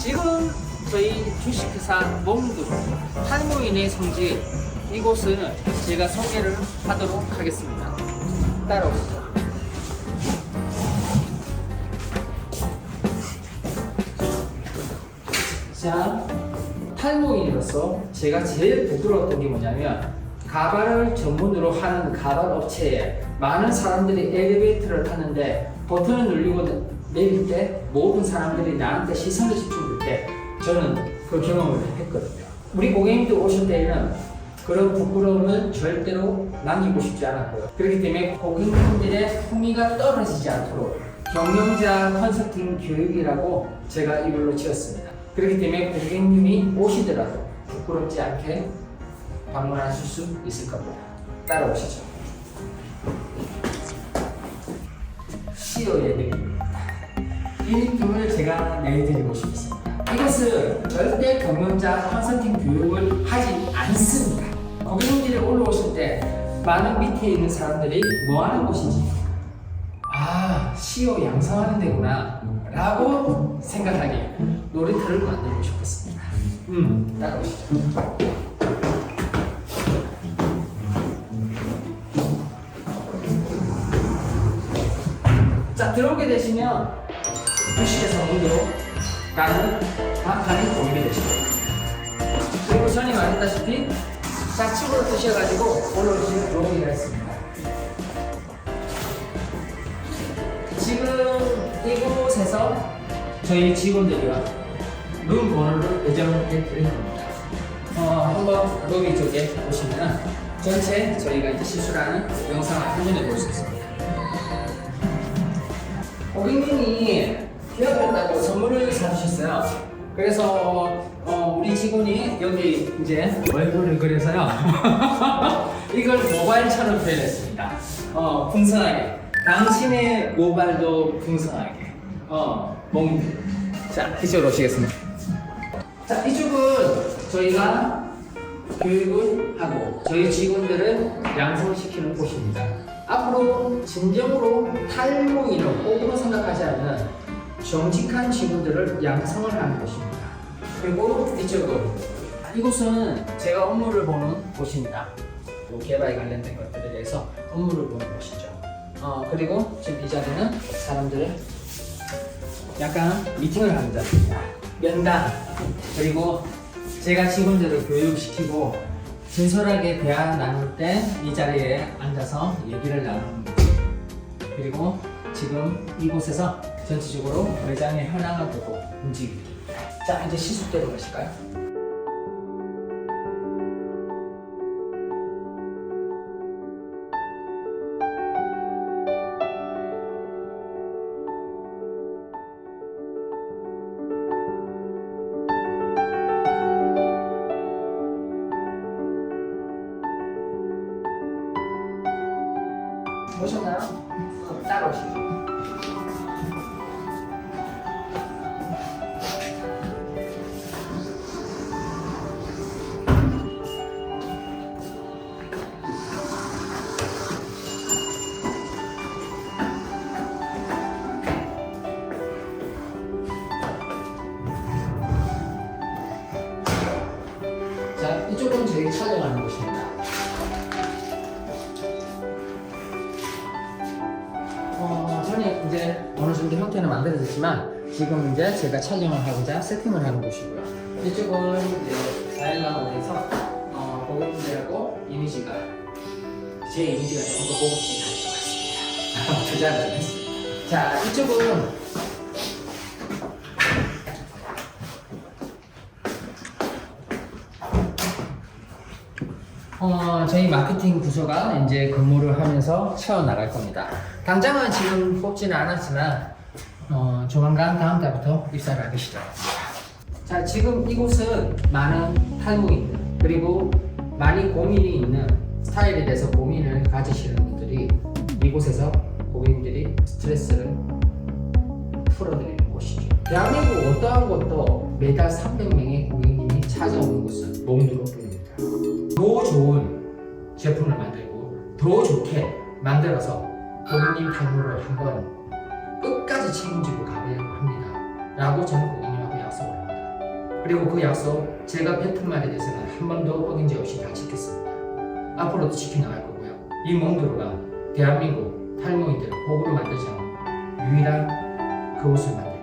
지금 저희 주식회사 몽두 탈모인의 성지 이곳은 제가 소개를 하도록 하겠습니다. 따라오시죠. 자, 탈모인으로서 제가 제일 부끄러웠던 게 뭐냐면 가발을 전문으로 하는 가발 업체에 많은 사람들이 엘리베이터를 타는데 버튼을 누르고 내릴 때 모든 사람들이 나한테 시선을 집중할 때 저는 그 경험을 했거든요. 우리 고객님들 오실 때에는 그런 부끄러움은 절대로 남기고 싶지 않았고요. 그렇기 때문에 고객님들의 흥미가 떨어지지 않도록 경영자 컨설팅 교육이라고 제가 이걸로 지었습니다. 그렇기 때문에 고객님이 오시더라도 부끄럽지 않게 방문하실 수 있을 겁니다. 따라오시죠. 시어의 느낌 입니다. 이 느낌을 제가 내드리고 싶습니다. 이것은 절대 경영자 컨설팅 교육을 하지 않습니다. 고객님들이 올라오실 때 많은 밑에 있는 사람들이 뭐 하는 곳인지 아, 시어 양성하는 데구나 라고 생각하게 놀이터를 만들고 싶었습니다. 음, 따라오시죠. 자, 들어오게 되시면 주식에서 문으로 나는 간판이 보이게 되시고 그리고 전에 말했다시피 좌측으로 뜨셔가지고 올라오시면 들어오기가 했습니다. 지금 이곳에서 저희 직원들이와 룸 번호를 배정해 드릴 겁니다. 어, 한번 로비 쪽에 보시면 전체 저희가 이제 시술하는 영상을 확인해 볼수 있습니다. 고객님이 휴학한다고 선물을 사주셨어요. 그래서 어, 우리 직원이 여기 이제 얼굴을 그려서요. 이걸 모발처럼 표현했습니다. 어, 풍성하게. 당신의 모발도 풍성하게. 어, 몽. 자, 이쪽으로 오시겠습니다. 자, 이쪽은 저희가 교육을 하고 저희 직원들을 양성시키는 곳입니다. 앞으로 진정으로 탈모인을 호구로 생각하지 않는 정직한 직원들을 양성을 하는 곳입니다. 그리고 이쪽은 이곳은 제가 업무를 보는 곳입니다. 또 개발에 관련된 것들에 대해서 업무를 보는 곳이죠. 어, 그리고 지금 이 자리는 사람들을 약간 미팅을 하는 자리입니다. 면담 그리고 제가 직원들을 교육시키고 진솔하게 대화 나눌 때 이 자리에 앉아서 얘기를 나누는 거죠. 그리고 지금 이곳에서 전체적으로 매장의 현황을 보고 움직입니다. 자 이제 시술대로 가실까요? 오셨나요? 그럼 따라오시죠. 저희 촬영하는 곳입니다. 어, 이제 어느 정도 형태는 만들어졌지만 지금 이제 제가 촬영을 하고자 세팅을 하는 곳이고요. 이쪽은 이제 자연광원에서 어, 고객님들하고 이미지가 제 이미지가 조금 더 고급지게 것 같습니다. 좀 했습니다. 자, 이쪽은 어, 저희 마케팅 부서가 이제 근무를 하면서 채워나갈 겁니다. 당장은 지금 뽑지는 않았지만, 어, 조만간 다음 달부터 입사를 하기 시작합니다. 자, 지금 이곳은 많은 탈모인들, 그리고 많이 고민이 있는 스타일에 대해서 고민을 가지시는 분들이 이곳에서 고객님들이 스트레스를 풀어드리는 곳이죠. 대한민국 어떠한 곳도 매달 300명의 고객님이 찾아오는 곳은 몽두로뿐입니다. 더 좋은 제품을 만들고 더 좋게 만들어서 고객님 탈모를 한번 끝까지 책임지고 가보려고 합니다. 라고 저는 고객님하고 약속을 합니다. 그리고 그 약속 제가 뱉은 말에 대해서는 한 번도 어긴지 없이 다 지켰습니다. 앞으로도 지켜나갈 거고요. 이 몽드로가 대한민국 탈모인들을 복으로 만들지 유일한 그곳을 만들